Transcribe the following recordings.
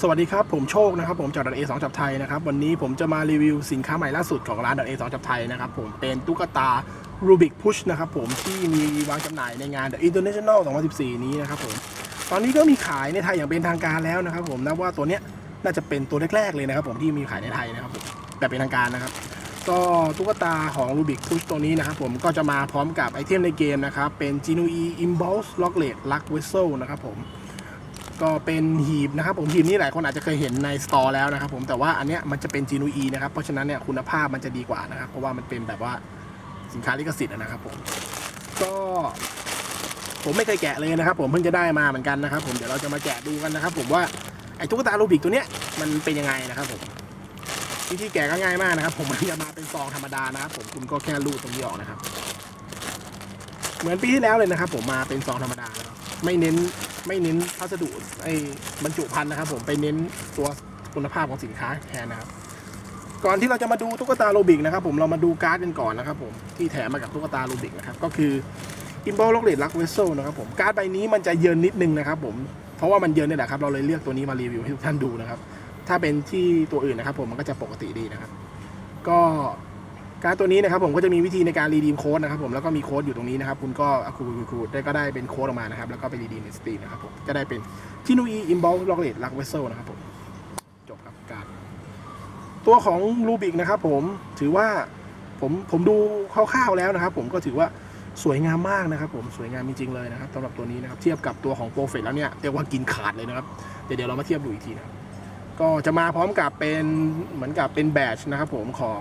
สวัสดีครับ ผมโชคนะครับ ผมจากดันเอสองจับไทยนะครับ วันนี้ผมจะมารีวิวสินค้าใหม่ล่าสุดของร้านดันเอสองจับไทยนะครับ ผมเป็นตุ๊กตา Rubik Push นะครับผมที่มีวางจำหน่ายในงาน The International 2014 นี้นะครับผมตอนนี้ก็มีขายในไทยอย่างเป็นทางการแล้วนะครับ ผมนับว่าตัวเนี้ยน่าจะเป็นตัวแรกๆเลยนะครับ ผมที่มีขายในไทยนะครับผมแต่เป็นทางการนะครับก็ตุ๊กตาของ Rubik Push ตัวนี้นะครับผมก็จะมาพร้อมกับไอเทมในเกมนะครับเป็น Genui Impulse Locklet Luck Vessel นะครับผม ก็เป็นหีบนะครับผมหีบนี้หลายคนอาจจะเคยเห็นในสตอร์แล้วนะครับผมแต่ว่าอันเนี้ยมันจะเป็นจีนูอีนะครับเพราะฉะนั้นเนี่ยคุณภาพมันจะดีกว่านะครับ เพราะว่ามันเป็นแบบว่าสินค้าลิขสิทธิ์นะครับผมก็ผมไม่เคยแกะเลยนะครับ ผมเพิ่งจะได้มาเหมือนกันนะครับ ผมเดี๋ยวเราจะมาแกะดูกันนะครับ ผมว่าไอ้ตุ๊กตาลูบิกตัวเนี้ยมันเป็นยังไงนะครับผมวิธีแกะก็ง่ายมากนะครับ ผมมันจะมาเป็นซองธรรมดานะครับ ผมคุณก็แค่รูดตรงนี้ออกนะครับ เหมือนปีที่แล้วเลยนะครับ ผมมาเป็นซองธรรมดานะครับ ไม่เน้นไม่เน้นพัสดุไอ้บรรจุภัณฑ์นะครับ ผมไปเน้นตัวคุณภาพของสินค้าแทนนะครับ ก่อนที่เราจะมาดูตุ๊กตาโรบิกนะครับ ผมเรามาดูการ์ดกันก่อนนะครับ ผมที่แถมมากับตุ๊กตาโรบิกนะครับก็คือ i m b o l o c k l e t Luck Vessel นะครับผมการ์ดใบนี้มันจะเยินนิดนึงนะครับ ผมเพราะว่ามันเยินเนี่ยแหละครับเราเลยเลือกตัวนี้มารีวิวให้ทุกท่านดูนะครับ ถ้าเป็นที่ตัวอื่นนะครับ ผมมันก็จะปกติดีนะครับ ก็ การดตัวนี้นะครับผมก็จะมีวิธีในการรีดีมโค้ดนะครับผมแล้วก็มีโค้ดอยู่ตรงนี้นะครับคุณก็ขูดขูได้ก็ได้เป็นโค้ดออกมานะครับแล้วก็ไปรีดีมในสตรีมนะครับผมจะได้เป็นทินูอีอิมบอลล็อกเลตลักเวสเซลนะครับผมจบครับการตัวของรูบิกนะครับผมถือว่าผมผมดูคร่าวๆแล้วนะครับ ผมก็ถือว่าสวยงามมากนะครับ ผมสวยงามจริงๆเลยนะครับสำหรับตัวนี้นะครับเทียบกับตัวของโปรเฟตแล้วเนี่ยเรียกว่ากินขาดเลยนะครับเดี๋ยวเดี๋ยวเรามาเทียบดูอีกทีนะครับก็จะมาพร้อมกับเป็นเหมือนกับเป็นแบตชนะครับผมของ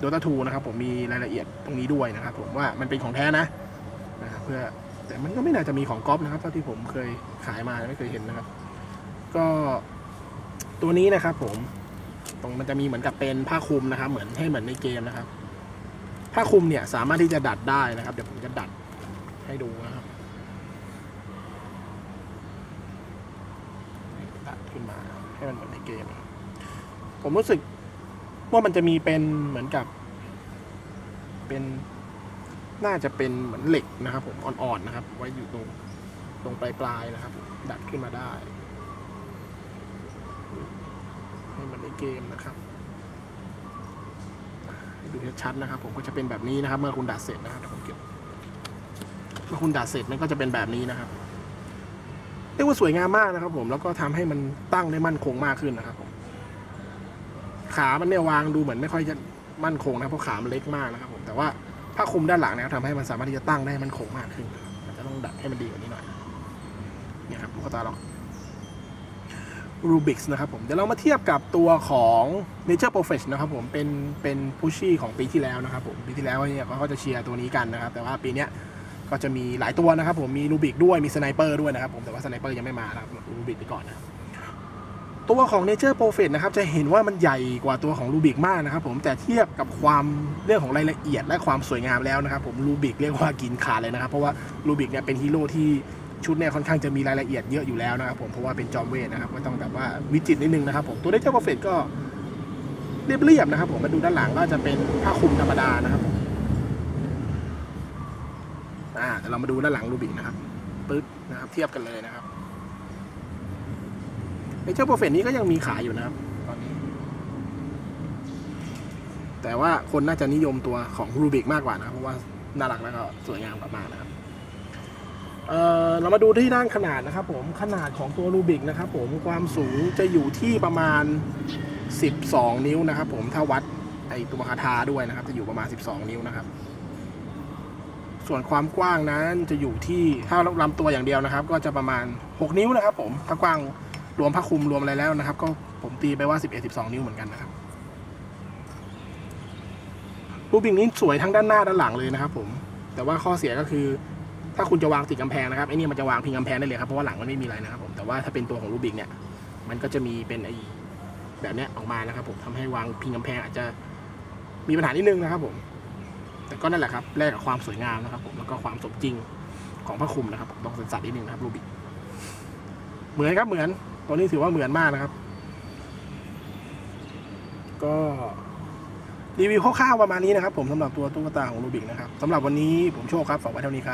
โดตาทูนะครับผมมีรายละเอียดตรงนี้ด้วยนะครับผมว่ามันเป็นของแท้นะนะครับเพื่อแต่มันก็ไม่น่าจะมีของก๊อฟนะครับเท่าที่ผมเคยขายมาไม่เคยเห็นนะครับ ก็ตัวนี้นะครับผมตรงมันจะมีเหมือนกับเป็นผ้าคลุมนะครับ เหมือนให้เหมือนในเกมนะครับ ผ้าคลุมเนี่ยสามารถที่จะดัดได้นะครับ เดี๋ยวผมจะดัดให้ดูนะครับดัดขึ้นมาให้มันเหมือนในเกม ผมรู้สึก ว่ามันจะมีเป็นเหมือนกับ เป็นน่าจะเป็นเหมือนเหล็กนะครับ ผมอ่อนๆนะครับ ไว้อยู่ตรงตรงปลายๆนะครับ ดัดขึ้นมาได้ ให้มันในเกมนะครับดูชัดๆนะครับ ผมก็จะเป็นแบบนี้นะครับ เมื่อคุณดัดเสร็จนะครับผมเก็บเมื่อคุณดัดเสร็จมันก็จะเป็นแบบนี้นะครับเรียกว่าสวยงามมากนะครับ ผมแล้วก็ทำให้มันตั้งได้มั่นคงมากขึ้นนะครับผม ขามันเนี่ยวางดูเหมือนไม่ค่อยจะมั่นคงนะเพราะขามันเล็กมากนะครับผมแต่ว่าผ้าคลุมด้านหลังนะครับทำให้มันสามารถที่จะตั้งได้มั่นคงมากขึ้นอาจจะต้องดัดให้มันดีกว่านี้หน่อยเนี่ยครับลูกตาล็อกรูบิกส์นะครับผมเดี๋ยวเรามาเทียบกับตัวของ Nature Profesh นะครับผมเป็นเป็นพุชชี่ของปีที่แล้วนะครับผมปีที่แล้วเนี่ยเขาจะเชียร์ตัวนี้กันนะครับ แต่ว่าปีเนี้ยก็จะมีหลายตัวนะครับผมมีรูบิกด้วยมีสไนเปอร์ด้วยนะครับผมแต่ว่าสไนเปอร์ยังไม่มานะครับรูบิกไปก่อนนะ ตัวของ Nature Prophet นะครับจะเห็นว่ามันใหญ่กว่าตัวของ Rubik มากนะครับผมแต่เทียบกับความเรื่องของรายละเอียดและความสวยงามแล้วนะครับผม Rubik เรียกว่ากินขาดเลยนะครับ เพราะว่า Rubik เนี่ยเป็นฮีโร่ที่ชุดเนี่ยค่อนข้างจะมีรายละเอียดเยอะอยู่แล้วนะครับผมเพราะว่าเป็นจอมเวทนะครับก็ต้องแบบว่าวิจิตรนิดนึงนะครับผมตัว Nature Prophet ก็เรียบๆนะครับผมมาดูด้านหลังก็จะเป็นผ้าคลุมธรรมดานะครับผมอ่าเดี๋ยวเรามาดูด้านหลัง Rubik นะครับปึ๊บนะครับ เทียบกันเลยนะครับ เนเจอร์โปรเฟตนี้ก็ยังมีขายอยู่นะครับตอนนี้ แต่ว่าคนน่าจะนิยมตัวของรูบิกมากกว่านะเพราะว่าน่ารักแล้วก็สวยงามมากๆนะครับเออเรามาดูที่ด้านขนาดนะครับ ผมขนาดของตัวรูบิกนะครับ ผมความสูงจะอยู่ที่ประมาณ 12 นิ้วนะครับ ผมถ้าวัดไอตัวคาทาด้วยนะครับ จะอยู่ประมาณ 12 นิ้วนะครับ ส่วนความกว้างนั้นจะอยู่ที่ถ้าลำตัวอย่างเดียวนะครับ ก็จะประมาณ 6 นิ้วนะครับ ผมถ้ากว้าง รวมผ้าคลุมรวมอะไรแล้วนะครับ ก็ผมตีไปว่า 11 12 นิ้วเหมือนกันนะครับรูปบิ่งนี้สวยทั้งด้านหน้าด้านหลังเลยนะครับ ผม แต่ว่าข้อเสียก็คือ ถ้าคุณจะวางติดกำแพงนะครับไอ้นี่มันจะวางพิงกำแพงได้เลยครับเพราะว่าหลังมันไม่มีอะไรนะครับ ผมแต่ว่าถ้าเป็นตัวของรูปบิกเนี่ย มันก็จะมีเป็นไอ้แบบนี้ออกมานะครับ ผมทำให้วางพิงกำแพงอาจจะมีปัญหานิดนึงนะครับ ผม แต่ก็นั่นแหละครับแลกกับความสวยงามนะครับ ผมแล้วก็ความสมจริงของผ้าคลุมนะครับผมต้องสันสัตว์นิดนึงนะครับรูบิกเหมือนครับเหมือน ตัวนี้ถือว่าเหมือนมากนะครับ ก็รีวิวคร่าวๆประมาณนี้นะครับ ผมสำหรับตัวตุ๊กตาของรูบิกนะครับสำหรับวันนี้ผมโชคครับฝากไว้เท่านี้ครับ